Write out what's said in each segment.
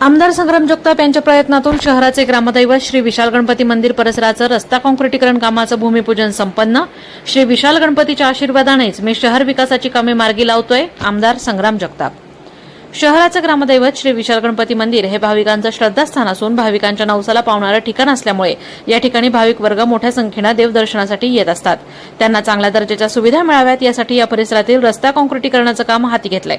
आमदार संग्राम जगताप यांच्या प्रयत्नातून शहराचे ग्रामदैवत श्री विशाल गणपती मंदिर परिसराचं रस्ता काँक्रिटीकरण कामाचं भूमिपूजन संपन्न. श्री विशाल गणपतीच्या आशीर्वादानेच मी शहर विकासाची कामे मार्गी लावतोय आमदार संग्राम जगताप. शहराचं ग्रामदैवत श्री विशाल गणपती मंदिर हे भाविकांचं श्रद्धास्थान असून भाविकांच्या नवसाला पावणारं ठिकाण असल्यामुळे या ठिकाणी भाविक वर्ग मोठ्या संख्येनं देवदर्शनासाठी येत असतात. त्यांना चांगल्या दर्जाच्या सुविधा मिळाव्यात यासाठी या परिसरातील रस्ता काँक्रिटीकरणाचं काम हाती घेतलंय.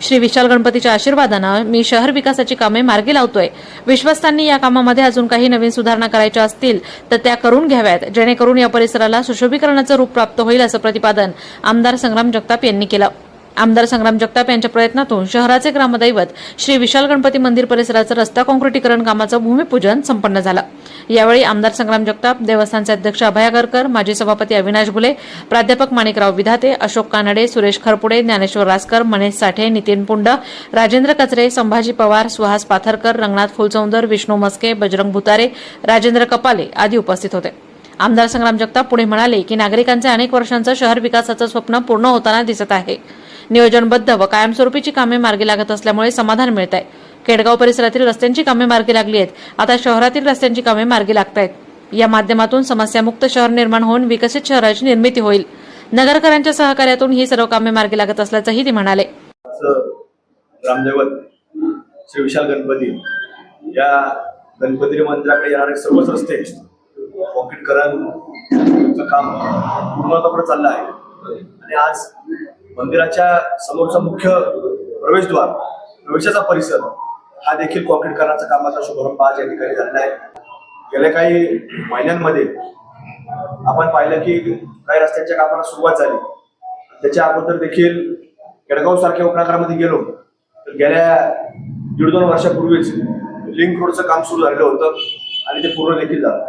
श्री विशाल गणपतीच्या आशीर्वादानं मी शहर विकासाची कामे मार्गी लावतोय. विश्वस्तांनी या कामामध्ये अजून काही नवीन सुधारणा करायच्या असतील तर त्या करून घ्याव्यात जेणेकरून या परिसराला सुशोभीकरणाचं रूप प्राप्त होईल असं प्रतिपादन आमदार संग्राम जगताप यांनी केलं. आमदार संग्राम जगताप यांच्या प्रयत्नातून शहराचे ग्रामदैवत श्री विशाल गणपती मंदिर परिसराचं रस्ता काँक्रिटीकरण कामाचं भूमिपूजन संपन्न झालं. यावेळी आमदार संग्राम जगताप देवस्थानचे अध्यक्ष अभय आगरकर माजी सभापती अविनाश घुले प्राध्यापक माणिकराव विधाते अशोक कानडे सुरेश खरपुडे ज्ञानेश्वर रासकर मनेश साठे नितीन पुंड राजेंद्र कचरे संभाजी पवार सुहास पाथरकर रंगनाथ फुलचौंदर विष्णू मस्के बजरंग भुतारे राजेंद्र कपाले आदी उपस्थित होते. आमदार संग्राम जगताप पुढे म्हणाले की नागरिकांचे अनेक वर्षांचं शहर विकासाचं स्वप्न पूर्ण होताना दिसत आहे. नियोजनबद्ध व कायमस्वरूपीची कामे मार्गी लागत असल्यामुळे समाधान मिळत आहे केडगाव परिसरातील रस्त्यांची कामे मार्गी लागली आहेत. आता शहरातील रस्त्यांची कामे मार्गी लागत आहेत या माध्यमातून समस्यामुक्त शहर निर्माण होऊन विकसित शहराची निर्मिती होईल. नगरकरांच्या सहकार्यातून ही सर्व कामे मार्गी लागत असल्याचंही ते म्हणाले. ग्रामदैवत श्री विशाल गणपती. या गणपती मंदिराकडे येणारे सर्वच रस्ते कॉन्क्रीटकरण काम पूर्णत्वाकडे चाललं आहे. आणि आज मंदिराच्या समोरचा मुख्य प्रवेशद्वार प्रवेशाचा परिसर हा देखील कॉन्क्रीटकरणाच्या कामाचा शुभारंभ आज या ठिकाणी झालेला आहे. गेल्या काही महिन्यांमध्ये आपण पाहिलं की काही रस्त्यांच्या कामाला सुरुवात झाली. त्याच्या अगोदर देखील केडगाव सारख्या उपनगरामध्ये गेलो. तर गेल्या दीड दोन वर्षापूर्वीच लिंक रोडचं काम सुरू झालेलं होतं आणि ते पूर्ण देखील झालं.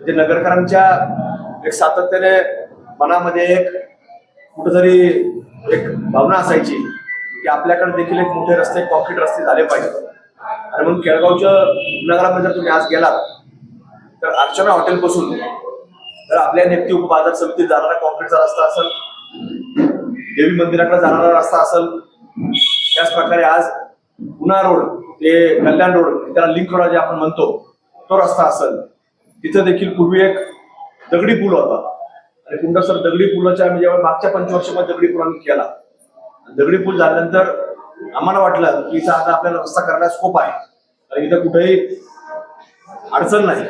म्हणजे नगरकरांच्या एक सातत्याने मनामध्ये एक कुठंतरी भावना असायची की आपल्याकडे देखील एक मोठे रस्ते कॉन्क्रीट रस्ते झाले पाहिजे आणि म्हणून केळगावच्या नगरामध्ये जर तुम्ही आज गेलात तर अर्चना हॉटेलपासून तर आपल्या नेप्ती उपबाजार समितीत जाणारा कॉन्क्रीटचा रस्ता असेल देवी मंदिराकडे जाणारा रस्ता असेल त्याच प्रकारे आज पुन्हा रोड ते कल्याण रोड त्याला लिंक रोड जे आपण म्हणतो तो रस्ता असेल. तिथं देखील पूर्वी एक दगडी पूल होता. आणि पुन्हा सर दगडी पुलाच्या आम्ही जेव्हा मागच्या पंचवर्षामध्ये दगडी पुलांनी केला. दगडी पूल झाल्यानंतर आम्हाला वाटलं की इथं आता आपल्याला रस्ता करायला स्कोप आहे. आणि इथं कुठेही अडचण नाही.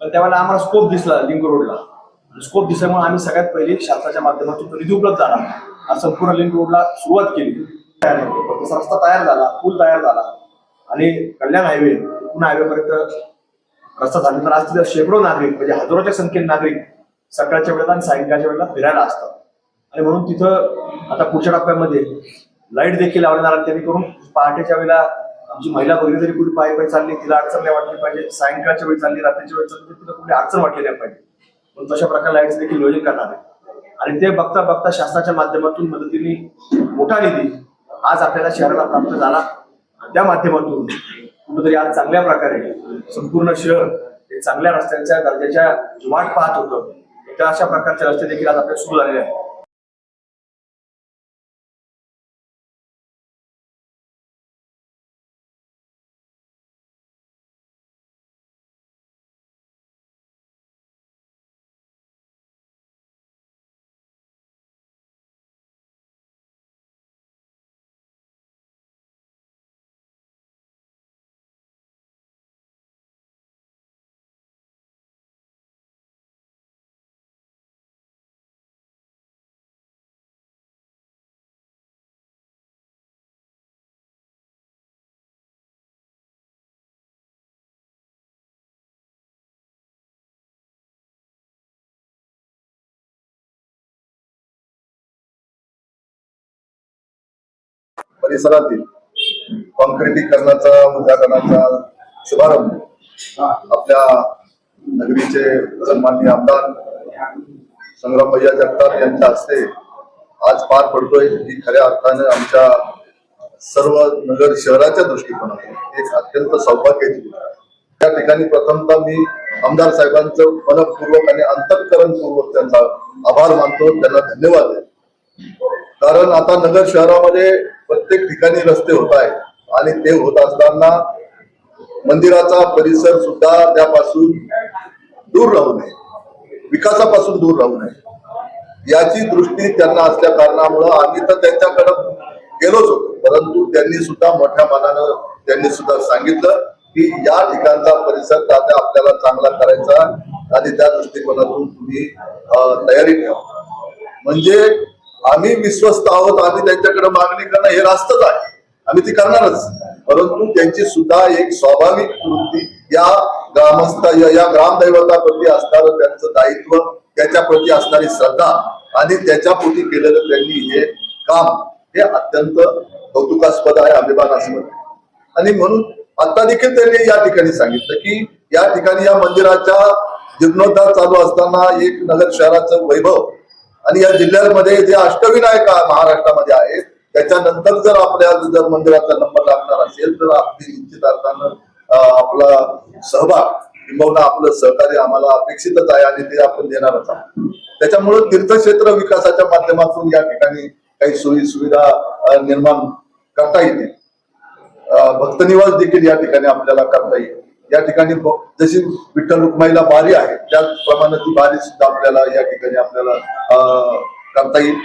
पण त्यावेळेला आम्हाला स्कोप दिसला लिंक रोडला. स्कोप दिसल्यामुळे आम्ही सगळ्यात पहिले शासनाच्या माध्यमातून निधी उपलब्ध झाला. आज संपूर्ण लिंक रोडला सुरुवात केली. तयार तसा रस्ता तयार झाला पूल तयार झाला. आणि कल्याण हायवे पुन्हा हायवे पर्यंत रस्ता झाल्यानंतर आज तिथे शेकडो नागरिक म्हणजे हजारोच्या संख्येने नागरिक सकाळच्या वेळेला आणि सायंकाळच्या वेळेला फिरायला असतात. आणि म्हणून तिथं आता पुढच्या टप्प्यामध्ये लाइट देखील लावणार आणि त्यांनी करून पहाटेच्या वेळेला आमची महिला बघितली तरी कुठे पायी पायी चालली तिला अडचण नाही वाटली पाहिजे. सायंकाळच्या वेळी चालली रात्रीच्या वेळी चालली तिला कुठे अडचण वाटली नाही पाहिजे. म्हणून तशा प्रकारे लाइट देखील नियोजन करणार आहे. आणि ते बघता बघता शासनाच्या माध्यमातून मदतीने मोठा निधी आज आपल्याला शहराला प्राप्त झाला. त्या माध्यमातून कुठेतरी आज चांगल्या प्रकारे संपूर्ण शहर हे चांगल्या रस्त्यांच्या दर्जाच्या वाट पाहत होतं. त्या अशा प्रकारचे रस्ते देखील आज आपल्याला सुरू झालेले आहेत. परिसरातील कॉन्क्रिटीकरणाचा उद्घाटनाचा शुभारंभ. आपल्या नगरीचे सन्माननीय आमदार संग्रामभैया जगताप यांच्या हस्ते आज पार पडतोय. ही खऱ्या अर्थाने आमच्या सर्व नगर शहराच्या दृष्टिकोनातून एक अत्यंत सौभाग्याची गोष्ट. त्या ठिकाणी प्रथमतः मी आमदार साहेबांचं मनपूर्वक आणि अंतःकरणपूर्वक त्यांचा आभार मानतो. त्यांना धन्यवाद देतो. कारण आता नगर शहरामध्ये प्रत्येक ठिकाणी रस्ते होत आहेत आणि ते होत असताना मंदिराचा परिसर सुद्धा त्यापासून दूर राहू नये विकासापासून दूर राहू नये. याची दृष्टी त्यांना असल्या कारणामुळं आम्ही तर त्यांच्याकडं गेलोच होतो. परंतु त्यांनी सुद्धा मोठ्या मनानं त्यांनी सुद्धा सांगितलं की या ठिकाणचा परिसर दादा आपल्याला चांगला करायचा आणि त्या दृष्टिकोनातून तुम्ही तयारी ठेवा. म्हणजे आम्ही विश्वस्त आहोत आम्ही त्यांच्याकडे मागणी करणं हे रास्तच आहे. आम्ही ती करणारच. परंतु त्यांची सुद्धा एक स्वाभाविक वृत्ती या ग्रामस्थ या या ग्रामदैवताप्रती असणारं त्यांचं दायित्व त्याच्याप्रती असणारी श्रद्धा आणि त्याच्यापोटी केलेलं त्यांनी हे काम हे अत्यंत कौतुकास्पद आहे अभिमानास्पद आणि म्हणून आता देखील त्यांनी या ठिकाणी सांगितलं की या ठिकाणी या मंदिराच्या जीर्णोद्धार चालू असताना एक नगर शहराचं वैभव आणि या जिल्ह्यामध्ये जे अष्टविनायक महाराष्ट्रामध्ये आहेत त्याच्यानंतर जर आपल्या जर मंदिराचा नंबर लागणार असेल तर आपली निश्चित अर्थानं आपला सहभाग किंबहुना आपलं सहकार्य आम्हाला अपेक्षितच आहे आणि ते आपण देणारच आहोत. त्याच्यामुळे तीर्थक्षेत्र विकासाच्या माध्यमातून या ठिकाणी काही सोयी सुविधा निर्माण करता येतील. भक्तनिवास देखील या ठिकाणी आपल्याला करता येईल. या ठिकाणी जशी विठ्ठल रुक्माईला बारी आहे त्याचप्रमाणे ती बारी सुद्धा आपल्याला या ठिकाणी आपल्याला करता येईल.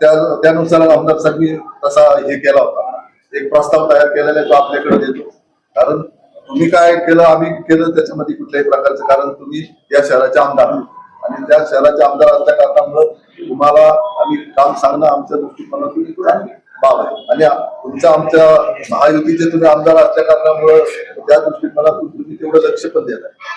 त्या त्यानुसार आमदार साहेबांनी तसा हे केला होता. एक प्रस्ताव तयार केलेला जो तो आपल्याकडे देतो. कारण तुम्ही काय केलं आम्ही केलं त्याच्यामध्ये कुठल्याही प्रकारचं कारण तुम्ही या शहराचे आमदार आणि त्या शहराचे आमदार असल्या कारणामुळे तुम्हाला आम्ही काम सांगणं आमच्या दृष्टिकोनातून बाब आहे. आणि तुमच्या आमच्या महायुतीचे तुम्ही आमदार असल्या कारणामुळे त्या दृष्टिकोनातून तुम्ही तेवढं लक्ष पण देत आहे.